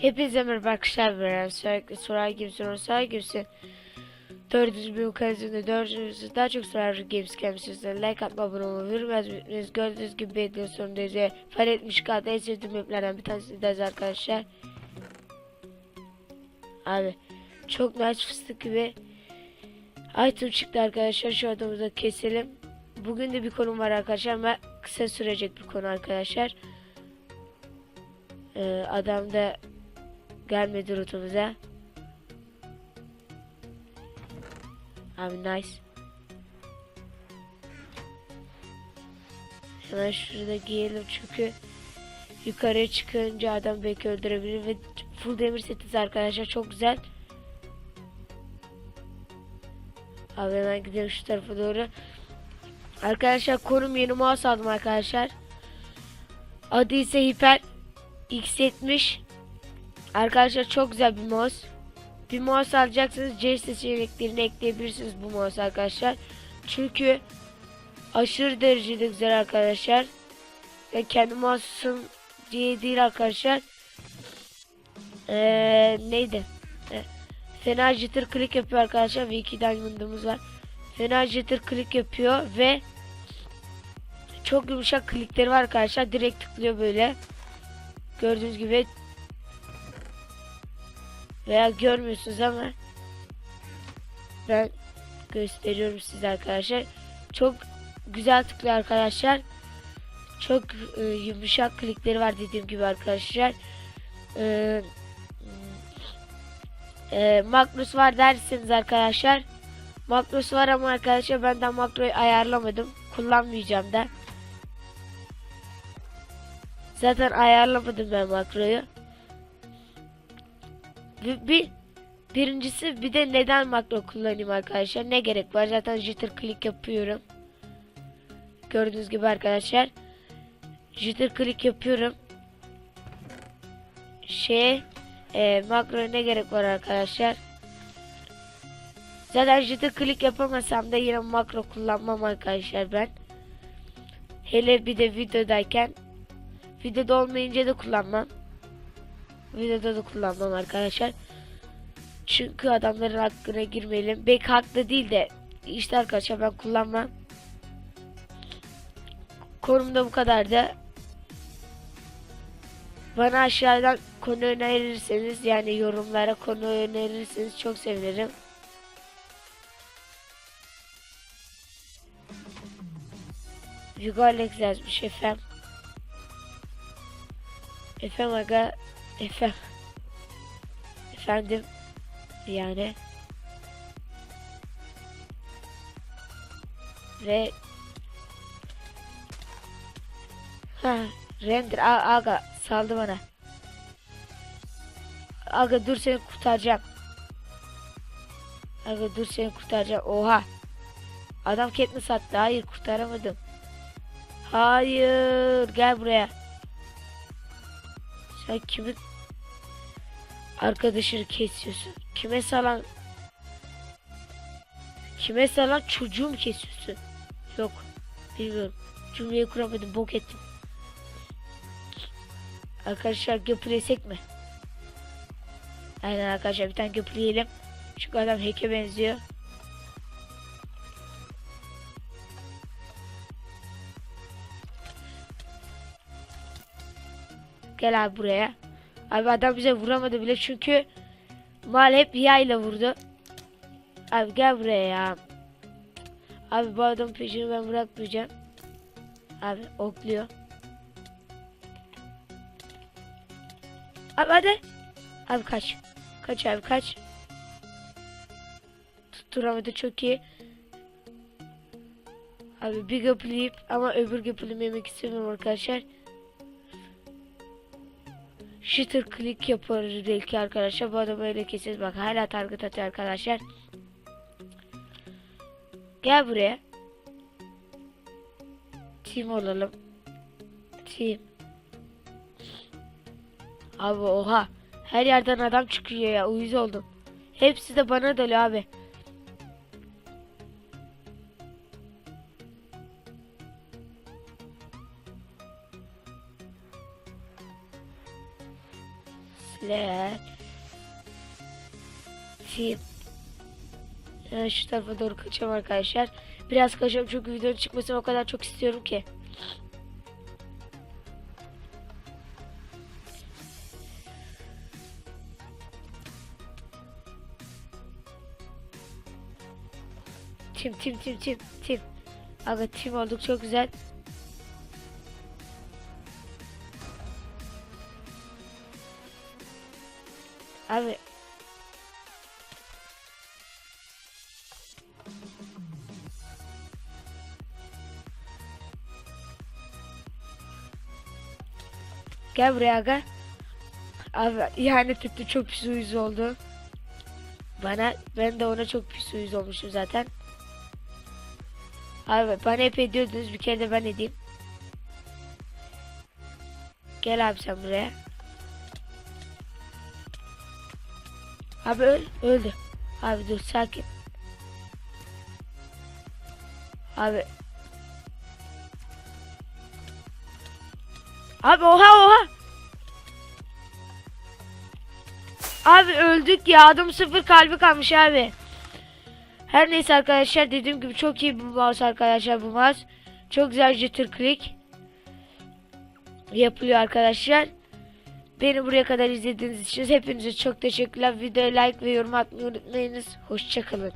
Hepinize merhaba arkadaşlar ben sürekli sorar gibi sorar gibisi Dördüncü bir kanalında dördüncüsü daha çok sorar games kendisine like atma abone olmayı bilmez misiniz gördüğünüz gibi belli sonundayız ve fark etmiş kaldı en sevdiğim maplerden bir tanesi de arkadaşlar. Abi çok nice fıstık gibi item çıktı arkadaşlar. Şu adamımızı keselim. Bugün de bir konum var arkadaşlar ama kısa sürecek bir konu arkadaşlar. Ee, adam da gelmedi rutumuza. Abi nice. Hemen şurada giyelim çünkü yukarıya çıkınca adam belki öldürebilir ve full demir setiz arkadaşlar çok güzel. Abi hemen gidelim şu tarafa doğru. Arkadaşlar konum yeni mouse aldım arkadaşlar. Adı ise Hiper X70 Arkadaşlar çok güzel bir mouse. Bir mouse alacaksınız C seçeneklerini ekleyebilirsiniz bu mouse arkadaşlar. Çünkü aşırı derecede güzel arkadaşlar. Ve kendi mouse'um diye değil arkadaşlar. Ee, neydi? Ee, fena jitter click yapıyor arkadaşlar ve iki diamond'ımız var. Fena jitter click yapıyor ve çok yumuşak klikleri var arkadaşlar. Direkt tıklıyor böyle. Gördüğünüz gibi veya görmüyorsunuz ama ben gösteriyorum size arkadaşlar. Çok güzel tıklıyor arkadaşlar. Çok e, yumuşak klikleri var dediğim gibi arkadaşlar. E, e, makros var derseniz arkadaşlar. Makros var ama arkadaşlar ben de makroyu ayarlamadım. Kullanmayacağım da. Zaten ayarlamadım ben makroyu. Bir, bir birincisi bir de neden makro kullanayım arkadaşlar? Ne gerek var? Zaten jitter click yapıyorum. Gördüğünüz gibi arkadaşlar. Jitter click yapıyorum. Şey e, makroya ne gerek var arkadaşlar? Zaten jitter click yapamasam da yine makro kullanmam arkadaşlar ben. Hele bir de videodayken Videoda olmayınca da kullanmam. Videoda da kullanmam arkadaşlar. Çünkü adamların hakkına girmeyelim. Belki haklı değil de işte arkadaşlar ben kullanmam. Konumda bu kadar da. Bana aşağıdan konu önerirseniz yani yorumlara konu önerirseniz çok sevinirim. Hugo Alex yazmış efendim. Efendim aga efendim efendim yani ve ha render aga saldı bana. Aga dur seni kurtaracağım. Aga dur seni kurtaracağım. Oha. Adam Katniss sattı? Hayır kurtaramadım. Hayır gel buraya. Sen kimin arkadaşını kesiyorsun? Kime salan kime salan çocuğu mu kesiyorsun? Yok. Bilmiyorum. Cümleyi kuramadım. Bok ettim. Arkadaşlar göpülesek mi? Aynen arkadaşlar bir tane göpüleyelim. Çünkü adam hack'e benziyor. Gel abi buraya. Abi adam bize vuramadı bile çünkü mal hep yayla vurdu. Abi gel buraya ya. Abi bu adam peşini ben bırakmayacağım. Abi okluyor. Abi hadi. Abi kaç. Kaç abi kaç. Tutturamadı çok iyi. Abi bir göpleyip ama öbür göplemi yemek istemiyorum arkadaşlar. Shitter click yaparız belki arkadaşlar. Bu adamı öyle keseriz. Bak hala target atıyor arkadaşlar. Gel buraya. Team olalım. Team. Abi oha. Her yerden adam çıkıyor ya. Uyuz oldum. Hepsi de bana dalıyor abi. Leğer. Tip. Yani şu tarafa doğru kaçacağım arkadaşlar. Biraz kaçacağım çünkü videonun çıkmasını o kadar çok istiyorum ki. Tim tim tim tim tim. Aga tim olduk çok güzel. Abi Gel buraya aga. Abi ihanet etti çok pis uyuz oldu. Bana ben de ona çok pis uyuz olmuşum zaten. Abi bana hep ediyordunuz bir kere de ben edeyim. Gel abi sen buraya. Abi öl, öldü. Abi dur sakin. Abi. Abi oha oha. Abi öldük ya adam sıfır kalbi kalmış abi. Her neyse arkadaşlar dediğim gibi çok iyi bir mouse arkadaşlar bu mouse. Çok güzel jitter click yapılıyor arkadaşlar. Beni buraya kadar izlediğiniz için hepinize çok teşekkürler. Videoya like ve yorum atmayı unutmayınız. Hoşçakalın.